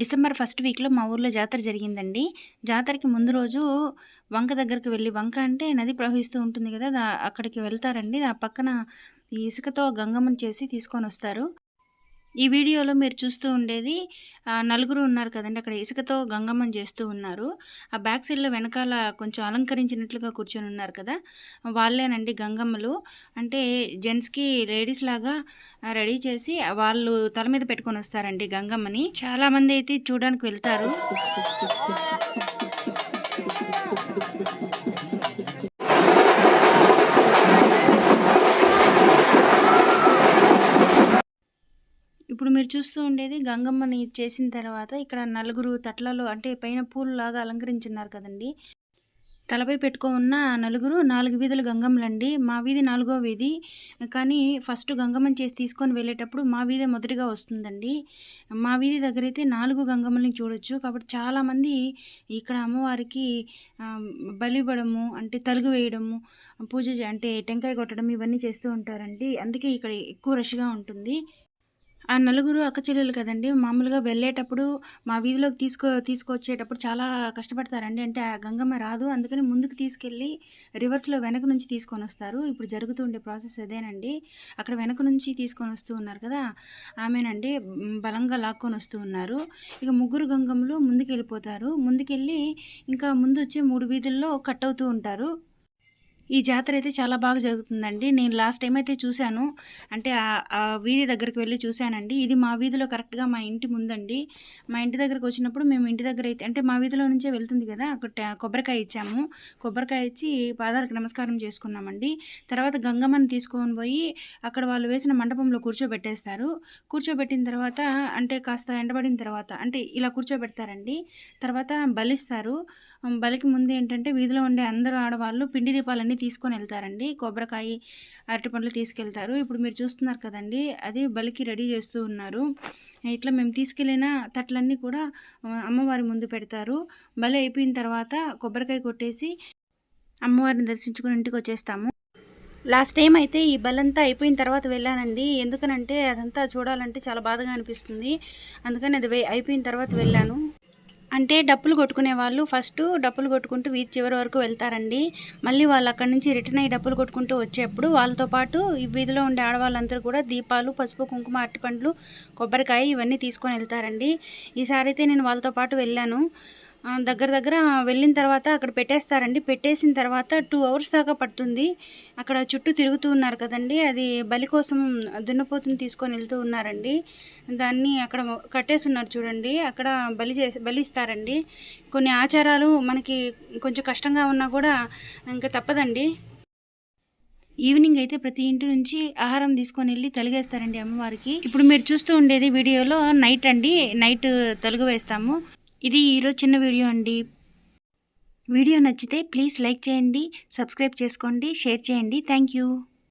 December first వీక్లో మా ఊర్లో జాతర జరిగిందండి. జాతరకి ముందు రోజు వంక దగ్గరికి వెళ్ళి వంక అంటే నది ప్రవహిస్తూ ఉంటుంది కదా అక్కడికి వెళ్తారండి. ఆ పక్కన ఈ ఇసుకతో గంగమ్మని చేసి తీసుకొని వస్తారు. ఈ వీడియోలో మీరు చూస్తూ ఉండేది నలుగురు ఉన్నారు కదండి. అక్కడ ఇసుకతో గంగమ్మని చేస్తూ ఉన్నారు. ఆ బ్యాక్ సైడ్లో వెనకాల కొంచెం అలంకరించినట్లుగా కూర్చొని ఉన్నారు కదా. వాళ్ళేనండి గంగమ్మలు. అంటే జెంట్స్కి లేడీస్ లాగా రెడీ చేసి వాళ్ళు తల మీద పెట్టుకొని వస్తారండి గంగమ్మని. చాలా మంది అయితే చూడడానికి వెళ్తారు. చూస్తూ ఉండేది. గంగమ్మని చేసిన తర్వాత ఇక్కడ నలుగురు తట్లలో అంటే పైన పూలు లాగా అలంకరించున్నారు కదండి. తలపై పెట్టుకో ఉన్న నలుగురు నాలుగు వీధులు గంగమ్మలండి. మా వీధి నాలుగో వీధి. కానీ ఫస్ట్ గంగమ్మని చేసి తీసుకొని వెళ్ళేటప్పుడు మా వీధి మొదటిగా వస్తుందండి. మా వీధి దగ్గర అయితే నాలుగు గంగమ్మల్ని చూడొచ్చు. కాబట్టి చాలామంది ఇక్కడ అమ్మవారికి ఆ, బలి ఇవ్వడము అంటే తలుగు వేయడము పూజ అంటే టెంకాయ కొట్టడం ఇవన్నీ చేస్తూ ఉంటారండి. అందుకే ఇక్కడ ఎక్కువ రష్గా ఉంటుంది. ఆ నలుగురు అక్క చెల్లెలు కదండి మామూలుగా వెళ్ళేటప్పుడు మా వీధిలోకి తీసుకో తీసుకొచ్చేటప్పుడు చాలా కష్టపడతారండి. అంటే ఆ గంగమ్మ రాదు అందుకని ముందుకు తీసుకెళ్ళి రివర్స్లో వెనక నుంచి తీసుకొని వస్తారు. ఇప్పుడు జరుగుతూ ఉండే ప్రాసెస్ అదేనండి. అక్కడ వెనక నుంచి తీసుకొని వస్తూ ఉన్నారు కదా ఆమెనండి బలంగా లాక్కొని వస్తూ ఉన్నారు. ఇక ముగ్గురు గంగమ్మలు ముందుకు వెళ్ళిపోతారు ముందుకెళ్ళి ఇంకా ముందు వచ్చే మూడు వీధుల్లో కట్ అవుతూ ఉంటారు. ఈ జాతర అయితే చాలా బాగా జరుగుతుందండి. నేను లాస్ట్ టైం అయితే చూశాను. అంటే ఆ- వీధి దగ్గరికి వెళ్ళి చూశానండి. ఇది మా వీధిలో కరెక్ట్గా మా ఇంటి ముందండి. మా ఇంటి దగ్గరకు వచ్చినప్పుడు మేము ఇంటి దగ్గర అయితే అంటే మా వీధిలో నుంచే వెళ్తుంది కదా అక్కడ ట- కొబ్బరికాయ ఇచ్చాము. కొబ్బరికాయ ఇచ్చి పాదాలకు నమస్కారం చేసుకున్నామండి. తర్వాత గంగమ్మని తీసుకొని పోయి అక్కడ వాళ్ళు వేసిన మండపంలో కూర్చోబెట్టేస్తారు. కూర్చోబెట్టిన తర్వాత అంటే కాస్త ఎండబడిన తర్వాత అంటే ఇలా కూర్చోబెడతారండి. తర్వాత బలిస్తారు. బలికి ముందు ఏంటంటే వీధిలో ఉండే అందరూ ఆడవాళ్ళు పిండి దీపాలన్నీ తీసుకొని వెళ్తారండి కొబ్బరికాయ అరటిపండ్లు తీసుకెళ్తారు. ఇప్పుడు మీరు చూస్తున్నారు కదండి అది బలికి రెడీ చేస్తూ ఉన్నారు. ఇట్లా మేము తీసుకెళ్ళిన తట్లన్నీ కూడా అమ్మవారి ముందు పెడతారు. బలి అయిపోయిన తర్వాత కొబ్బరికాయ కొట్టేసి అమ్మవారిని దర్శించుకుని ఇంటికి వచ్చేస్తాము. లాస్ట్ టైం అయితే ఈ బలంతా అయిపోయిన తర్వాత వెళ్ళానండి. ఎందుకనంటే అదంతా చూడాలంటే చాలా బాధగా అనిపిస్తుంది. అందుకని అది అయిపోయిన తర్వాత వెళ్ళాను. అంటే డప్పులు కొట్టుకునే వాళ్ళు ఫస్ట్ డప్పులు కొట్టుకుంటూ వీధి చివరి వరకు వెళ్తారండి. మళ్ళీ వాళ్ళు అక్కడి నుంచి రిటర్న్ అయ్యి డప్పులు కొట్టుకుంటూ వచ్చేప్పుడు వాళ్ళతో పాటు ఈ వీధిలో ఉండే ఆడవాళ్ళందరూ కూడా దీపాలు పసుపు కుంకుమ అరటిపండ్లు కొబ్బరికాయ ఇవన్నీ తీసుకొని వెళ్తారండి. ఈసారి అయితే నేను వాళ్ళతో పాటు వెళ్ళాను. దగ్గర దగ్గర వెళ్ళిన తర్వాత అక్కడ పెట్టేస్తారండి. పెట్టేసిన తర్వాత టూ అవర్స్ దాకా పడుతుంది. అక్కడ చుట్టూ తిరుగుతూ ఉన్నారు కదండి. అది బలి కోసం దున్నపోతుని తీసుకొని వెళ్తూ ఉన్నారండి. దాన్ని అక్కడ కట్టేసి ఉన్నారు చూడండి. అక్కడ బలి చే బలి ఇస్తారండి. కొన్ని ఆచారాలు మనకి కొంచెం కష్టంగా ఉన్నా కూడా ఇంకా తప్పదండి. ఈవినింగ్ అయితే ప్రతి ఇంటి నుంచి ఆహారం తీసుకొని వెళ్ళి తలిగేస్తారండి అమ్మవారికి. ఇప్పుడు మీరు చూస్తూ ఉండేది వీడియోలో నైట్ అండి. నైట్ తలుగు వేస్తాము. ఇది ఈరోజు చిన్న వీడియో అండి. వీడియో నచ్చితే ప్లీజ్ లైక్ చేయండి సబ్స్క్రైబ్ చేసుకోండి షేర్ చేయండి. Thank you.